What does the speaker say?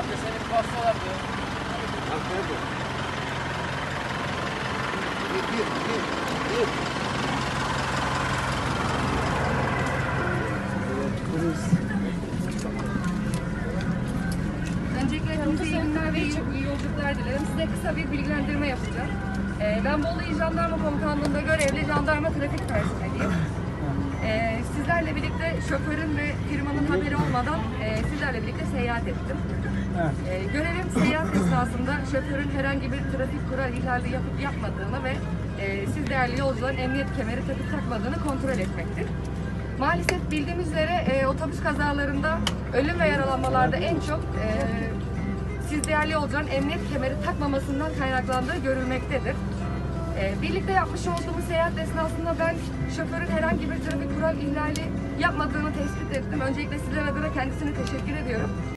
Amca seni bir bassalar diyor. Arkaya dur. Gir, gir, gir, gir. Öncelikle hepinize iyi günler ve iyi, iyi yolculuklar dilerim. Size kısa bir bilgilendirme yapacağım. Ee, ben Bolu İl Jandarma Komutanlığı'nda görevli jandarma trafik personeliyim. Ee, sizlerle birlikte şoförün ve firmanın haberi olmadan e, sizlerle birlikte seyahat ettim. Ee, görevim seyahat esnasında şoförün herhangi bir trafik kural ihlali yapıp yapmadığını ve e, siz değerli yolcuların emniyet kemeri takıp takmadığını kontrol etmektir. Maalesef bildiğimiz üzere e, otobüs kazalarında ölüm ve yaralanmalarda en çok e, siz değerli yolcuların emniyet kemeri takmamasından kaynaklandığı görülmektedir. E, birlikte yapmış olduğumuz seyahat esnasında ben şoförün herhangi bir trafik kural ihlali yapmadığını tespit ettim. Öncelikle sizler adına kendisine teşekkür ediyorum.